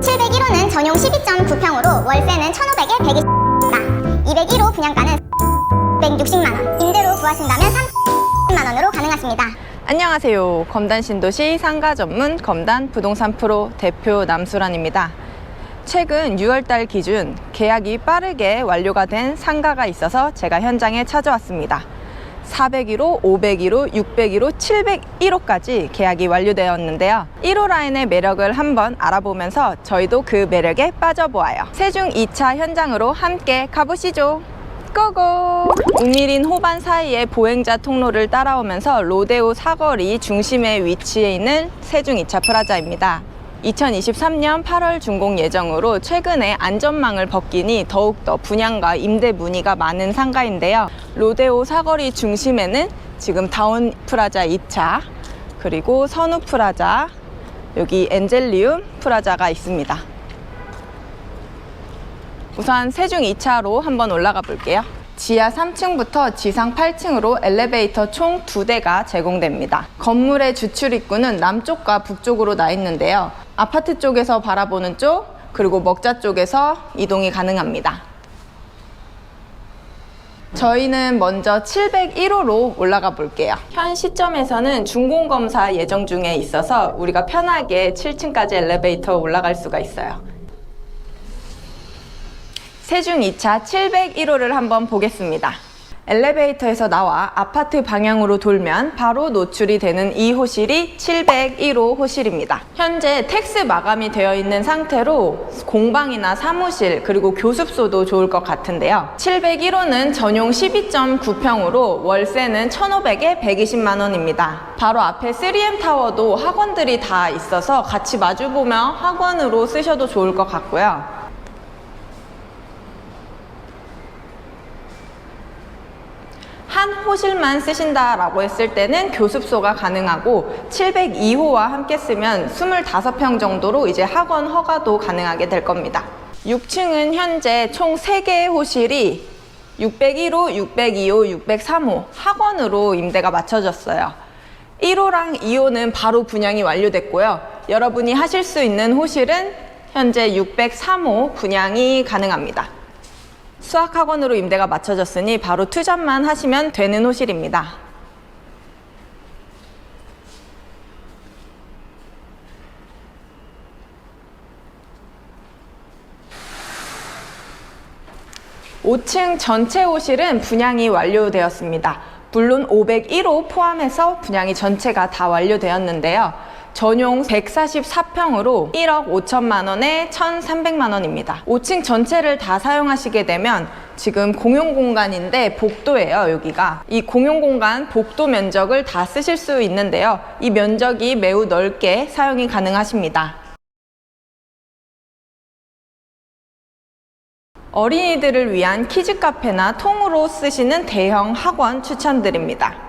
701호는 전용 12.9평으로 월세는 1,500에 120다. 201호 분양가는 160만 원. 임대로 구하신다면 30만 원으로 가능하십니다. 안녕하세요. 검단 신도시 상가 전문 검단 부동산 프로 대표 남수란입니다. 최근 6월달 기준 계약이 빠르게 완료가 된 상가가 있어서 제가 현장에 찾아왔습니다. 401호, 501호, 601호, 701호까지 계약이 완료되었는데요. 1호 라인의 매력을 한번 알아보면서 저희도 그 매력에 빠져보아요. 세중 2차 현장으로 함께 가보시죠. 고고! 우미린 호반 사이의 보행자 통로를 따라오면서 로데오 사거리 중심에 위치해 있는 세중 2차 프라자입니다. 2023년 8월 준공 예정으로 최근에 안전망을 벗기니 더욱더 분양과 임대 문의가 많은 상가인데요. 로데오 사거리 중심에는 지금 다운 프라자 2차, 그리고 선우 프라자, 여기 엔젤리움 프라자가 있습니다. 우선 세중 2차로 한번 올라가 볼게요. 지하 3층부터 지상 8층으로 엘리베이터 총 2대가 제공됩니다. 건물의 주출 입구는 남쪽과 북쪽으로 나 있는데요. 아파트 쪽에서 바라보는 쪽, 그리고 먹자 쪽에서 이동이 가능합니다. 저희는 먼저 701호로 올라가 볼게요. 현 시점에서는 준공검사 예정 중에 있어서 우리가 편하게 7층까지 엘리베이터 올라갈 수가 있어요. 세중 2차 701호를 한번 보겠습니다. 엘리베이터에서 나와 아파트 방향으로 돌면 바로 노출이 되는 이 호실이 701호 호실입니다. 현재 텍스 마감이 되어 있는 상태로 공방이나 사무실 그리고 교습소도 좋을 것 같은데요. 701호는 전용 12.9평으로 월세는 1,500에 120만 원입니다. 바로 앞에 3M 타워도 학원들이 다 있어서 같이 마주보며 학원으로 쓰셔도 좋을 것 같고요. 한 호실만 쓰신다라고 했을 때는 교습소가 가능하고 702호와 함께 쓰면 25평 정도로 이제 학원 허가도 가능하게 될 겁니다. 6층은 현재 총 3개의 호실이 601호, 602호, 603호 학원으로 임대가 맞춰졌어요. 1호랑 2호는 바로 분양이 완료됐고요. 여러분이 하실 수 있는 호실은 현재 603호 분양이 가능합니다. 수학학원으로 임대가 맞춰졌으니 바로 투잡만 하시면 되는 호실입니다. 오층 전체 호실은 분양이 완료되었습니다. 물론 501호 포함해서 분양이 전체가 다 완료되었는데요. 전용 144평으로 1억 5천만 원에 1,300만 원입니다. 5층 전체를 다 사용하시게 되면 지금 공용 공간인데 복도예요, 여기가. 이 공용 공간 복도 면적을 다 쓰실 수 있는데요. 이 면적이 매우 넓게 사용이 가능하십니다. 어린이들을 위한 키즈 카페나 통으로 쓰시는 대형 학원 추천드립니다.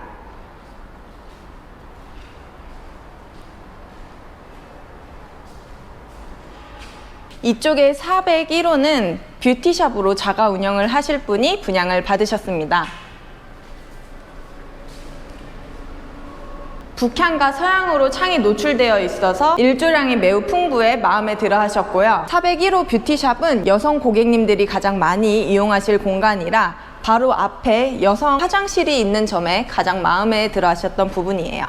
이쪽에 401호는 뷰티샵으로 자가 운영을 하실 분이 분양을 받으셨습니다. 북향과 서양으로 창이 노출되어 있어서 일조량이 매우 풍부해 마음에 들어 하셨고요. 401호 뷰티샵은 여성 고객님들이 가장 많이 이용하실 공간이라 바로 앞에 여성 화장실이 있는 점에 가장 마음에 들어 하셨던 부분이에요.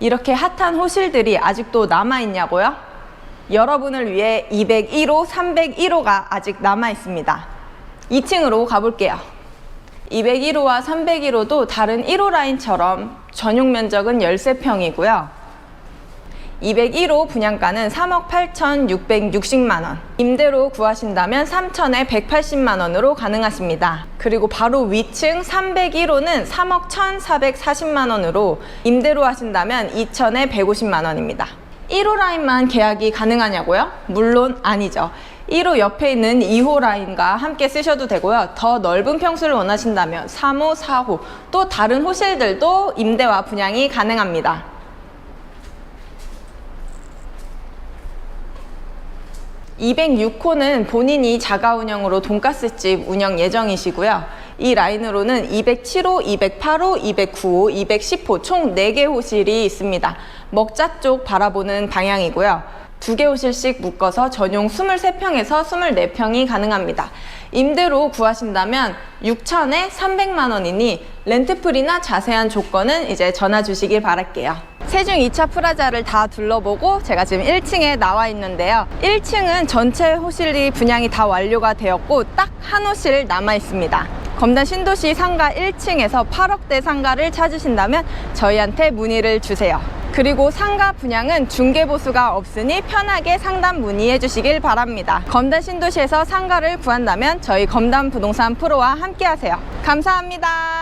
이렇게 핫한 호실들이 아직도 남아있냐고요? 여러분을 위해 201호, 301호가 아직 남아 있습니다. 2층으로 가볼게요. 201호와 301호도 다른 1호 라인처럼 전용 면적은 13평이고요. 201호 분양가는 3억 8,660만 원. 임대로 구하신다면 3천에 180만 원으로 가능하십니다. 그리고 바로 위층 301호는 3억 1,440만 원으로 임대로 하신다면 2천에 150만 원입니다. 1호 라인만 계약이 가능하냐고요? 물론 아니죠. 1호 옆에 있는 2호 라인과 함께 쓰셔도 되고요. 더 넓은 평수를 원하신다면 3호, 4호, 또 다른 호실들도 임대와 분양이 가능합니다. (206호는) 본인이 자가 운영으로 돈가스집 운영 예정이시고요 이 라인으로는 207호, 208호, 209호, 210호 총 4개 호실이 있습니다. 먹자 쪽 바라보는 방향이고요. 두개 호실씩 묶어서 전용 23평에서 24평이 가능합니다. 임대로 구하신다면 6천에 300만 원이니 렌트풀이나 자세한 조건은 이제 전화 주시길 바랄게요. 세중 2차 프라자를 다 둘러보고 제가 지금 1층에 나와 있는데요. 1층은 전체 호실이 분양이 다 완료가 되었고 딱 한 호실 남아 있습니다. 검단 신도시 상가 1층에서 8억대 상가를 찾으신다면 저희한테 문의를 주세요. 그리고 상가 분양은 중개보수가 없으니 편하게 상담 문의해 주시길 바랍니다. 검단 신도시에서 상가를 구한다면 저희 검단 부동산 프로와 함께 하세요. 감사합니다.